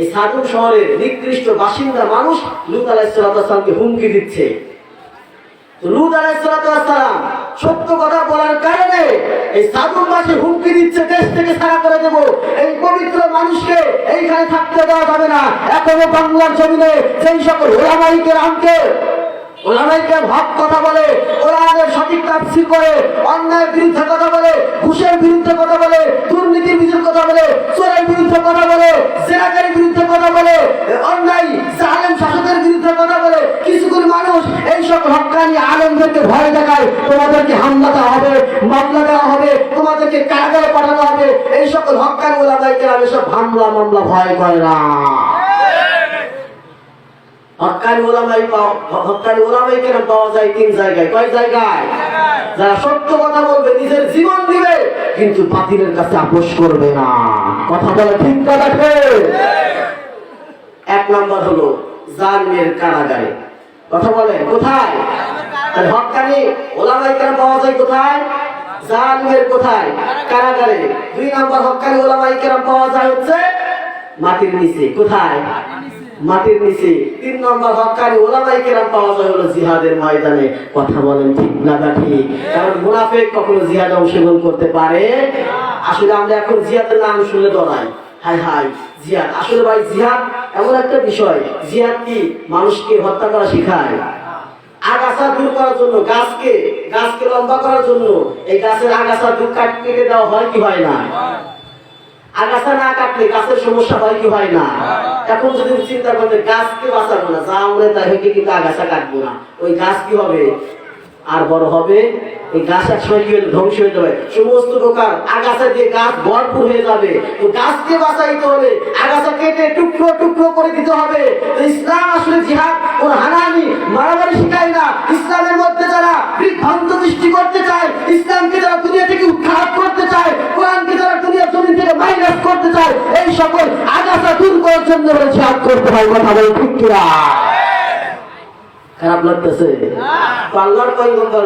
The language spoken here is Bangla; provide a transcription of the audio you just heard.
এই সাদুম শহরের নিকৃষ্ট বাসিন্দা মানুষ লুত আলাইসালামকে হুমকি দিচ্ছে। লুত আলাইসালাম সত্য কথা বলার কারণে এই হুমকি দিচ্ছে, দেশ থেকে করে এই পবিত্র মানুষকে এইখানে থাকতে দেওয়া যাবে না। এখনও বাংলার জমিনে সেই সকল ওলামাইকে রামকে ওলামাইকে কথা বলে সঠিক তাফসির করে, অন্যায়ের বিরুদ্ধে কথা বলে, ঘুষের বিরুদ্ধে কথা বলে দুর্নীতির বিরুদ্ধে কথা বলে চোরের বিরুদ্ধে কথা বলে জেনাকারীর বিরুদ্ধে কথা বলে অন্যায় জালেম শাসকের বিরুদ্ধে কথা বলে কিছুগুলি মানুষ এই সকল হক্কানি আলমদেরকে ভয় দেখায়, তোমাদেরকে হামলা দেওয়া হবে, মামলা দেওয়া হবে, তোমাদেরকে কারাগারে পাঠানো হবে। এই সকল হক্কানি ওলামাইকে আমি সব হামলা মামলা ভয় করে না। হক্কানি ওলামাই হক্কানি ওলামাই কেন পাওয়া যায় তিন জায়গায়। কয় জায়গায়? যারা সত্য কথা বলবে, নিজের জীবন দিবে, কিন্তু বাতিলের কাছে আপোষ করবে না। কথা বলে ঠিক কথা ঠিক? এক নাম্বার হলো জালিমের কারাগারে। কথা বলে কোথায়? হক্কানি, ওলামাই কেন পাওয়া যায় কোথায়? জালিমের কোথায়? কারাগারে। দুই নাম্বার হক্কানি, ওলামাই কেন পাওয়া যায় হচ্ছে মাটির নিচে। কোথায়? মাটির নিচে। তিন নম্বর হকানি ওলামাই কেরাম পাওয়া যায় হলো জিহাদের ময়দানে। কথা বলেন ঠিক না বা ঠিক? কারণ মুনাফেক কখনো জিহাদ অংশগ্রহণ করতে পারে আসলে আমরা এখন জিহাদের নাম শুনলে ডরাই হাই হাই জিহাদ। আসলে ভাই, জিহাদ এমন একটা বিষয়। জিহাদ কি? মানুষকে হত্যা করা শেখায়। আগাছা দূর করার জন্য, গাছকে গাছকে লম্বা করার জন্য, এই গাছের আগাছা দূর কাট দেওয়া হয় কি হয় না? আগাছা না কাটলে গাছের সমস্যা হয় কি হয় না? এখন যদি চিন্তা করতে গাছকে বাঁচাবো না, যা আমরা তাই কিন্তু আগাছা কাটবো না। ওই গাছ কি হবে? আর বড় হবে, এই ধ্বংস হয়ে যাবে। সমস্ত প্রকার আগাছা দিয়ে গাছ ভরপুর হয়ে যাবে। তো গাছকে বাঁচাইতে আগাছা কেটে টুকরো টুকরো করে দিতে হবে। ইসলাম আসলে জিহাদ মারামারি শিখায় না। ইসলামের মধ্যে যারা বিভ্রান্ত সৃষ্টি করতে চায়, ইসলামকে যারা দুনিয়া থেকে উৎখাত করতে চায়, কোরআনকে যারা দুনিয়া জমিন থেকে মাইনাস করতে চায়, এই সকল আগাছা দূর করার জন্য জিহাদ করতে হয় কথা বলে ঠিক খারাপ লাগতেছে। পাল্লার পয়গম্বর